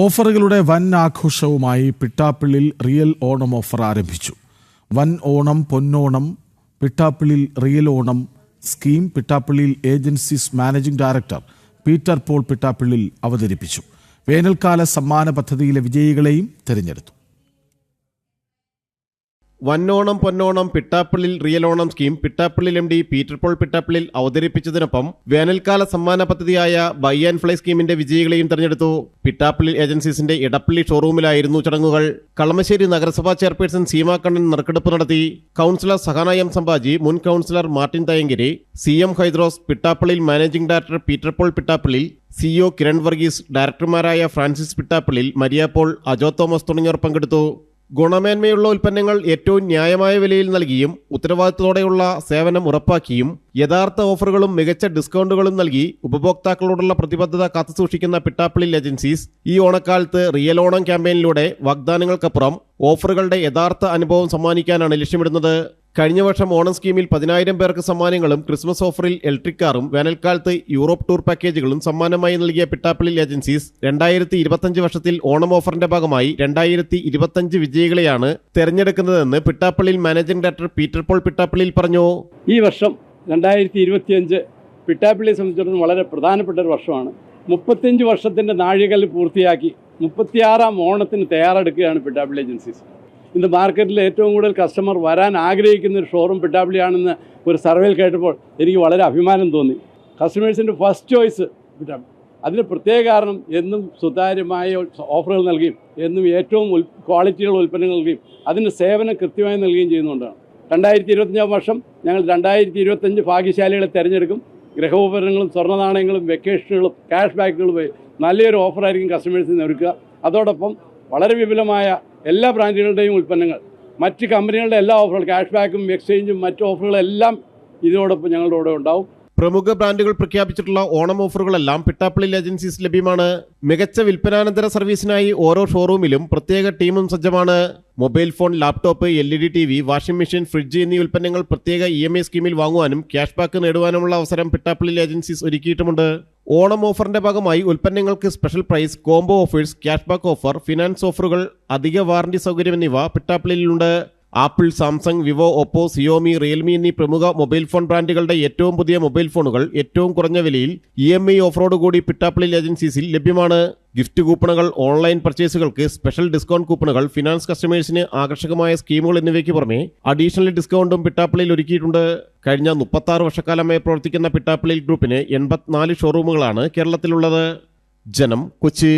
ഓഫറുകളുടെ വൻ ആഘോഷവുമായി Pittappillil real Onam offer ആരംഭിച്ചു. വൻ ഓണം പൊന്നോണം Pittappillil real Onam scheme പിട്ടാപ്പിള്ളിയിൽ agencies managing director Peter Paul Pittappillil അവതരിപ്പിച്ചു. വേനൽക്കാല സമ്മാന പദ്ധതിയിലെ വിജയികളെയും തെരഞ്ഞെടുത്തു. വന്നോണം Ponnonam Pittappillil real Onam scheme Pittappillil M D Peter Paul Pittappillil അവതരിപ്പിച്ചതിനൊപ്പം വേനൽക്കാല സമ്മാന പദ്ധതിയായ ബൈ ആൻഡ് ഫ്ലൈ സ്കീമിന്റെ വിജയികളെയും തെരഞ്ഞെടുത്തു. പിട്ടാപ്പിള്ളിൽ ഏജൻസീസിന്റെ ഇടപ്പള്ളി ഷോറൂമിലായിരുന്നു ചടങ്ങുകൾ. കളമശ്ശേരി നഗരസഭാ ചെയർപേഴ്സൺ സീമാ കണ്ണൻ നറുക്കെടുപ്പ് നടത്തി. കൌൺസിലർ സഹാന എം സംഭാജി മുൻ councillor Martin Thayankari C M Haidros Pittappillil managing director Peter Paul Pittappillil CEO Kiran Varghese ഡയറക്ടർമാരായ Francis Pittappillil Maria Paul Ajo Thomas തുടങ്ങിയവർ പങ്കെടുത്തു. ഗുണമേന്മയുള്ള ഉൽപ്പന്നങ്ങൾ ഏറ്റവും ന്യായമായ വിലയിൽ നൽകിയും ഉത്തരവാദിത്തത്തോടെയുള്ള സേവനം ഉറപ്പാക്കിയും യഥാർത്ഥ ഓഫറുകളും മികച്ച ഡിസ്കൗണ്ടുകളും നൽകി ഉപഭോക്താക്കളോടുള്ള പ്രതിബദ്ധത കാത്തുസൂക്ഷിക്കുന്ന പിട്ടാപ്പിളിൽ ഏജൻസീസ് ഈ ഓണക്കാലത്ത് റിയൽ ഓണം ക്യാമ്പയിനിലൂടെ വാഗ്ദാനങ്ങൾക്കപ്പുറം ഓഫറുകളുടെ യഥാർത്ഥ അനുഭവം സമ്മാനിക്കാനാണ് ലക്ഷ്യമിടുന്നത്. കഴിഞ്ഞ വർഷം ഓണം സ്കീമിൽ പതിനായിരം പേർക്ക് സമ്മാനങ്ങളും ക്രിസ്മസ് ഓഫറിൽ ഇലക്ട്രിക് കാറും വേനൽക്കാലത്ത് യൂറോപ്പ് ടൂർ പാക്കേജുകളും സമ്മാനമായി നൽകിയ പിട്ടാപ്പള്ളി ഏജൻസീസ് രണ്ടായിരത്തി ഇരുപത്തഞ്ച് വർഷത്തിൽ ഓണം ഓഫറിന്റെ ഭാഗമായി രണ്ടായിരത്തി ഇരുപത്തഞ്ച് വിജയികളെയാണ് തെരഞ്ഞെടുക്കുന്നതെന്ന് പിട്ടാപ്പള്ളിയിൽ മാനേജിംഗ് ഡയറക്ടർ പീറ്റർ പോൾ പിട്ടാപ്പള്ളിയിൽ പറഞ്ഞു. ഈ വർഷം രണ്ടായിരത്തി ഇരുപത്തിയഞ്ച് പിട്ടാപ്പള്ളിയെ സംബന്ധിച്ചിടത്തോളം വളരെ പ്രധാനപ്പെട്ട ഒരു വർഷമാണ്. മുപ്പത്തിയഞ്ച് വർഷത്തിന്റെ നാഴികൽ പൂർത്തിയാക്കി മുപ്പത്തിയാറാം ഓണത്തിന് തയ്യാറെടുക്കുകയാണ് പിട്ടാപ്പള്ളി ഏജൻസീസ്. ഇന്ന് മാർക്കറ്റിൽ ഏറ്റവും കൂടുതൽ കസ്റ്റമർ വരാൻ ആഗ്രഹിക്കുന്ന ഒരു ഷോറൂം പിട്ടാപ്പിളിയാണെന്ന് ഒരു സർവേയിൽ കേട്ടപ്പോൾ എനിക്ക് വളരെ അഭിമാനം തോന്നി. കസ്റ്റമേഴ്സിന്റെ ഫസ്റ്റ് ചോയ്സ് പിട്ടാപ്പിളി അതിന് പ്രത്യേക കാരണം എന്നും സുതാര്യമായ ഓഫറുകൾ നൽകുകയും എന്നും ഏറ്റവും ക്വാളിറ്റിയുള്ള ഉൽപ്പന്നങ്ങൾ നൽകുകയും അതിന് സേവനം കൃത്യമായി നൽകുകയും ചെയ്യുന്നതുകൊണ്ടാണ്. രണ്ടായിരത്തി ഇരുപത്തഞ്ചാം വർഷം ഞങ്ങൾ രണ്ടായിരത്തി ഇരുപത്തഞ്ച് ഭാഗ്യശാലികളെ തിരഞ്ഞെടുക്കും. ഗൃഹോപകരണങ്ങളും സ്വർണനാണയങ്ങളും വെക്കേഷനുകളും ക്യാഷ് ബാക്കുകളും നല്ലൊരു ഓഫറായിരിക്കും കസ്റ്റമേഴ്സിന് ഒരുക്കുക. അതോടൊപ്പം വളരെ വിപുലമായ എല്ലാ ബ്രാൻഡുകളുടെയും ഉൽപ്പന്നങ്ങൾ മറ്റ് കമ്പനികളുടെ എല്ലാ ഓഫറുകൾ ക്യാഷ് ബാക്കും എക്സ്ചേഞ്ചും മറ്റ് ഓഫറുകളെല്ലാം ഇതിനോടൊപ്പം ഞങ്ങളുടെ കൂടെ ഉണ്ടാവും. പ്രമുഖ ബ്രാൻഡുകൾ പ്രഖ്യാപിച്ചിട്ടുള്ള ഓണം ഓഫറുകളെല്ലാം പിട്ടാപ്പള്ളി ഏജൻസീസ് ലഭ്യമാണ്. മികച്ച വിൽപ്പനാനന്തര സർവീസിനായി ഓരോ ഷോറൂമിലും പ്രത്യേക ടീമും സജ്ജമാണ്. Mobile phone laptop L E D T V washing machine fridge എന്നീ ഉൽപ്പന്നങ്ങൾ പ്രത്യേക ഇ എം ഐ സ്കീമിൽ വാങ്ങുവാനും ക്യാഷ് ബാക്ക് നേടുവാനുമുള്ള അവസരം പിട്ടാപ്പള്ളി ഏജൻസീസ് ഒരുക്കിയിട്ടുമുണ്ട്. ഓണം ഓഫറിന്റെ ഭാഗമായി ഉൽപ്പന്നങ്ങൾക്ക് special price combo offers cash back offer finance ഓഫറുകൾ അധിക വാറണ്ടി സൗകര്യം എന്നിവ പിട്ടാപ്പിളിലുണ്ട് Apple Samsung Vivo Oppo Xiaomi Realme എന്നീ പ്രമുഖ മൊബൈൽ ഫോൺ ബ്രാൻഡുകളുടെ ഏറ്റവും പുതിയ മൊബൈൽ ഫോണുകൾ ഏറ്റവും കുറഞ്ഞ വിലയിൽ ഇ എം ഐ ഓഫറോട് കൂടി പിട്ടാപ്പിളിൽ ഏജൻസീസിൽ ലഭ്യമാണ്. ഗിഫ്റ്റ് കൂപ്പണുകൾ ഓൺലൈൻ പർച്ചേസുകൾക്ക് സ്പെഷ്യൽ ഡിസ്കൗണ്ട് കൂപ്പണുകൾ ഫിനാൻസ് കസ്റ്റമേഴ്സിന് ആകർഷകമായ സ്കീമുകൾ എന്നിവയ്ക്ക് പുറമെ അഡീഷണൽ ഡിസ്കൗണ്ടും പിട്ടാപ്പിളിയിൽ ഒരുക്കിയിട്ടുണ്ട്. കഴിഞ്ഞ മുപ്പത്താറ് വർഷക്കാലമായി പ്രവർത്തിക്കുന്ന പിട്ടാപ്പിളിൽ ഗ്രൂപ്പിന് എൺപത്തിനാല് ഷോറൂമുകളാണ് കേരളത്തിലുള്ളത്. ജനം കൊച്ചി.